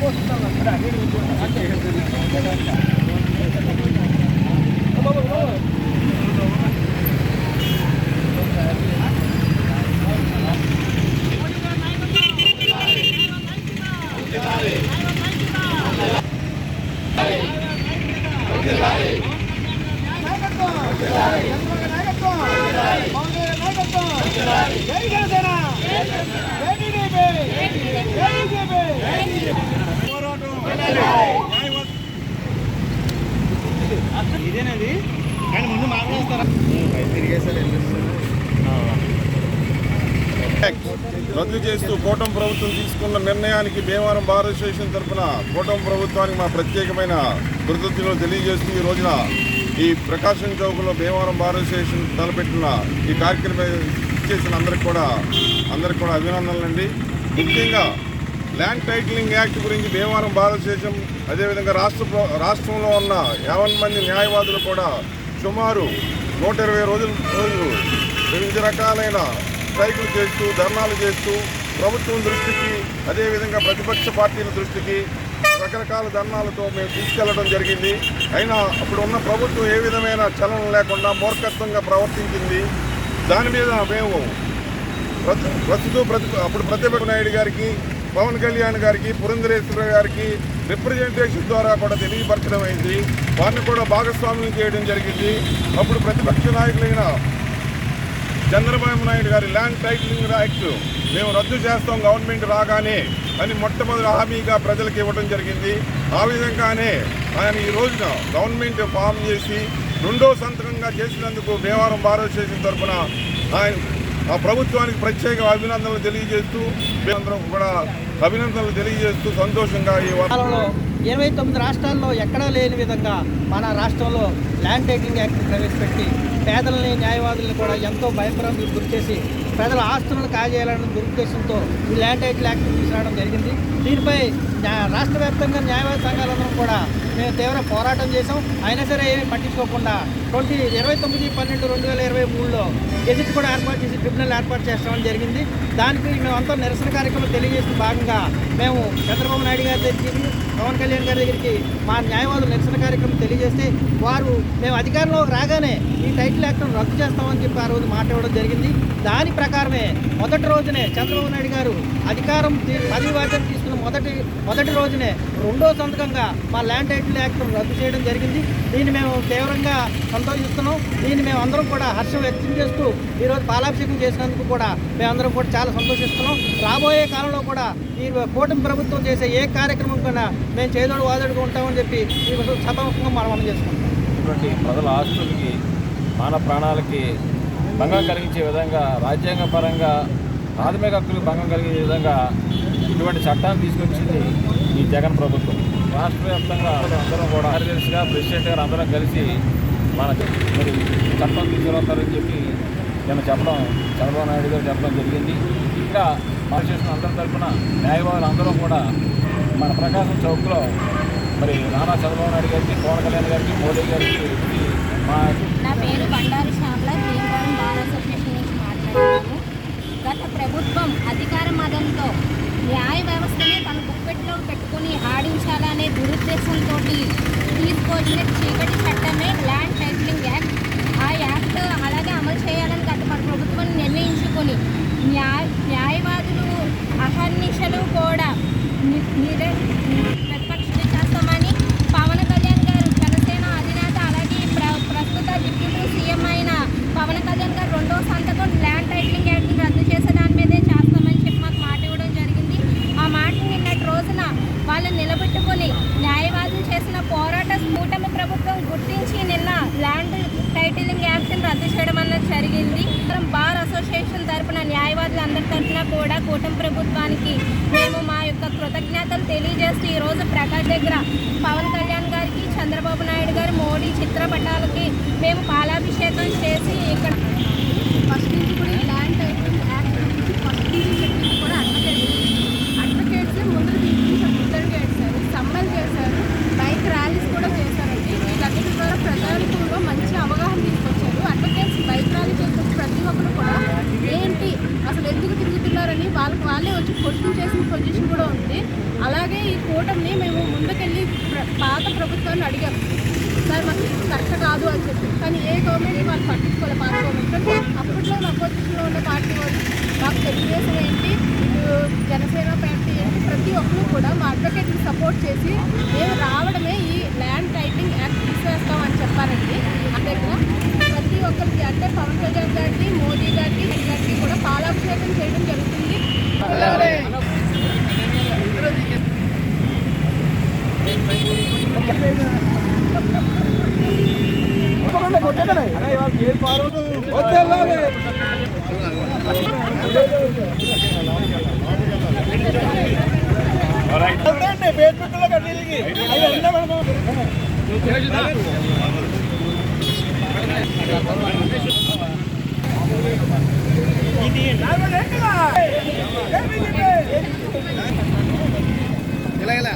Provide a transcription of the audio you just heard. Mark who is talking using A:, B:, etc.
A: 我是个，个大个，我叫阿杰。ఇదేనది కానీ ముందు మాట్లాడతారా
B: రద్దు చేస్తూ కూటమి ప్రభుత్వం తీసుకున్న నిర్ణయానికి భీమవరం భారత స్టేషన్ తరఫున కూటమి ప్రభుత్వానికి మా ప్రత్యేకమైన కృతజ్ఞతలు తెలియజేస్తూ ఈ రోజున ఈ ప్రకాశం చౌక్లో భీమవరం భారత స్టేషన్ తలపెట్టిన ఈ కార్యక్రమం చేసిన అందరికి కూడా అందరికి కూడా అభినందనలండి. ముఖ్యంగా ల్యాండ్ టైటిలింగ్ యాక్ట్ గురించి భీమవరం భారత స్టేషన్ అదేవిధంగా రాష్ట్ర రాష్ట్రంలో ఉన్న యావన్ మంది న్యాయవాదులు కూడా సుమారు నూట ఇరవై రోజులు రోజులు వివిధ రకాలైన స్ట్రైకులు చేస్తూ ధర్నాలు చేస్తూ ప్రభుత్వం దృష్టికి అదేవిధంగా ప్రతిపక్ష పార్టీల దృష్టికి రకరకాల ధర్నాలతో మేము తీసుకెళ్ళడం జరిగింది. అయినా అప్పుడు ఉన్న ప్రభుత్వం ఏ విధమైన చలనం లేకుండా మూర్ఖత్వంగా ప్రవర్తించింది. దాని మీద మేము ప్రస్తు- ప్రస్తుతం ప్రతి అప్పుడు ప్రతిభ నాయుడు గారికి పవన్ కళ్యాణ్ గారికి పురంధరేశ్వర గారికి రిప్రజెంటేషన్ ద్వారా కూడా తెలియపరచడం అయింది వారిని కూడా భాగస్వామ్యం చేయడం జరిగింది. అప్పుడు ప్రతిపక్ష నాయకులైన చంద్రబాబు నాయుడు గారి ల్యాండ్ టైటిలింగ్ యాక్ట్ మేము రద్దు చేస్తాం గవర్నమెంట్ రాగానే అని మొట్టమొదటి హామీగా ప్రజలకు ఇవ్వడం జరిగింది. ఆ విధంగానే ఆయన ఈ రోజున గవర్నమెంట్ ఫామ్ చేసి రెండో సంతకంగా చేసినందుకు భీమవరం భారతదేశం తరఫున ఆయన ప్రభుత్వానికి ప్రత్యేక అభినందనలు తెలియజేస్తూ మేమందరం కూడా అభినందనలు తెలియజేస్తూ సంతోషంగా ఈ
C: వారంలో ఇరవై తొమ్మిది రాష్ట్రాల్లో ఎక్కడా లేని విధంగా మన రాష్ట్రంలో ల్యాండ్ టైటింగ్ యాక్ట్ ప్రవేశపెట్టి పేదలని న్యాయవాదులను కూడా ఎంతో భయంకరంగా గురి చేసి ప్రజల ఆస్తులను కాజేయాలనే దురుద్దేశంతో ఈ ల్యాండ్ టైటిల్ యాక్ట్ తీసుకురావడం జరిగింది. దీనిపై రాష్ట్ర వ్యాప్తంగా న్యాయవాద సంఘాలందరం కూడా మేము తీవ్ర పోరాటం చేసాం అయినా సరే ఏమీ పట్టించుకోకుండా ట్వంటీ ఇరవై తొమ్మిది పన్నెండు రెండు వేల ఇరవై మూడులో ఎదుటి కూడా ఏర్పాటు చేసి ట్రిబ్యునల్ ఏర్పాటు చేస్తామని జరిగింది. దానికి మేమంతా నిరసన కార్యక్రమం తెలియజేసిన భాగంగా మేము చంద్రబాబు నాయుడు గారి దగ్గర పవన్ కళ్యాణ్ గారి దగ్గరికి మా న్యాయవాదులు నిరసన కార్యక్రమం తెలియజేస్తే వారు మేము అధికారంలో రాగానే ఈ టైటిల్ యాక్ట్ను రద్దు చేస్తామని చెప్పి ఆ రోజు మాట ఇవ్వడం జరిగింది. దాని ప్రకారమే మొదటి రోజునే చంద్రబాబు నాయుడు గారు అధికారం పదవి బాధ్యత తీసుకున్న మొదటి మొదటి రోజునే రెండో సంతకంగా మా ల్యాండ్ టైటిల్ యాక్ట్ను రద్దు చేయడం జరిగింది. దీన్ని మేము తీవ్రంగా సంతోషిస్తున్నాం. దీన్ని మేము అందరం కూడా హర్షం వ్యక్తం చేస్తూ ఈరోజు పాలాభిషేకం చేసినందుకు కూడా మేమందరం కూడా చాలా సంతోషిస్తున్నాం. రాబోయే కాలంలో కూడా ఈ కూటమి ప్రభుత్వం చేసే ఏ కార్యక్రమం కన్నా మేము చేదోడు వాదడుకు ఉంటామని చెప్పి ఈ సభముఖంగా మనం చేసుకుంటాం.
D: ఇటువంటి ప్రజల ఆస్తులకి మానవ ప్రాణాలకి భంగం కలిగించే విధంగా రాజ్యాంగపరంగా ప్రాథమిక హక్కులకు భంగం కలిగించే విధంగా ఇటువంటి చట్టాన్ని తీసుకొచ్చింది ఈ జగన్ ప్రభుత్వం. రాష్ట్ర వ్యాప్తంగా అందరం కూడా కార్యదర్శిగా ప్రెసిడెంట్ గారు అందరం కలిసి మన మరి చట్టం తీసుకురాస్తారని చెప్పి నేను చెప్పడం చంద్రబాబు నాయుడు గారు చెప్పడం జరిగింది. ఇంకా పనిచేసిన అందరి తరఫున న్యాయవాదులు అందరం కూడా మన ప్రకాశం చౌక్లో మరి నానా చంద్రబాబు నాయుడు గారికి పవన్ కళ్యాణ్ గారికి మోడీ గారికి మా
E: నా పేరు బండారు శ్యామల భీమవరం బార్ అసోసియేషన్ నుంచి మాట్లాడుతున్నాను. గత ప్రభుత్వం అధికార మదంతో న్యాయ వ్యవస్థని తన గుప్పెట్లో పెట్టుకుని ఆడించాలనే దురుద్దేశంతో తీసుకొచ్చిన చీకటి చట్టమే ల్యాండ్ టైటిలింగ్ యాక్ట్. ఆ యాక్ట్ అలాగే అమలు చేయాలని గత మన ప్రభుత్వం నిర్ణయించుకొని న్యాయ న్యాయవాదులు అహర్నిశలు కూడా ని- నిర ప్రతిపక్షం చేస్తామని పవన్ కళ్యాణ్ గారు జనసేన అధినేత అలాగే ప్ర ప్రస్తుత డిప్యూటీ సీఎం అయిన పవన్ కళ్యాణ్ గారు రెండో సంతకం ల్యాండ్ టైటిలింగ్ యాక్ట్ రద్దు చేసే దాని మీదే చేస్తామని చెప్పి మాకు మాట ఇవ్వడం జరిగింది ఆ మాట నిన్నటి రోజున వాళ్ళు నిలబెట్టుకొని న్యాయవాదులు చేసిన పోరాట కూటమి ప్రభుత్వం గుర్తించి నిన్న ల్యాండ్ టైటిలింగ్ యాక్ట్ని రద్దు చేయడం అన్నది జరిగింది. బార్ అసోసియేషన్ తరపున న్యాయవాదులు అందరి తరఫున కూడా కూటమి ప్రభుత్వానికి మేము మా యొక్క కృతజ్ఞతలు తెలియజేస్తూ ఈరోజు ప్రకాష్ దగ్గర పవన్ కళ్యాణ్ గారికి చంద్రబాబు నాయుడు గారు మోడీ చిత్రపటాలకి మేము పాలాభిషేకం చేసి ఇక్కడ ఫస్ట్ నుంచి కూడా ల్యాండ్ టైటిలింగ్ అడ్వకేట్స్ చేసిన ప్రతి ఒక్కరు కూడా ఏంటి? అసలు ఎందుకు తిరుగుతున్నారని వాళ్ళకి వాళ్ళే వచ్చి క్వశ్చన్ చేసిన పొజిషన్ కూడా ఉంది. అలాగే ఈ కూటమిని మేము ముందుకెళ్ళి పాత ప్రభుత్వాన్ని అడిగాం. సార్ మాకు కరెక్ట్ కాదు అని చెప్పి. కానీ ఏ గవర్నమెంట్ వాళ్ళు పట్టించుకోలేదు పాత గవర్నమెంట్ అప్పట్లో అపోజిషన్లో ఉన్న పార్టీ వాళ్ళు మాకు తెలుగుదేశం ఏంటి జనసేన పార్టీ ఏంటి ప్రతి ఒక్కరు కూడా మా అడ్వకేట్ని సపోర్ట్ చేసి దిగ్గజం గారికి మోదీ గారికి గారికి కూడా పాలాభిషేకం చేయడం జరుగుతుంది.
D: ఫేస్బుక్లో కన్నీళ్ళకి అవి అన్న మేడం ఇలా ఇలా.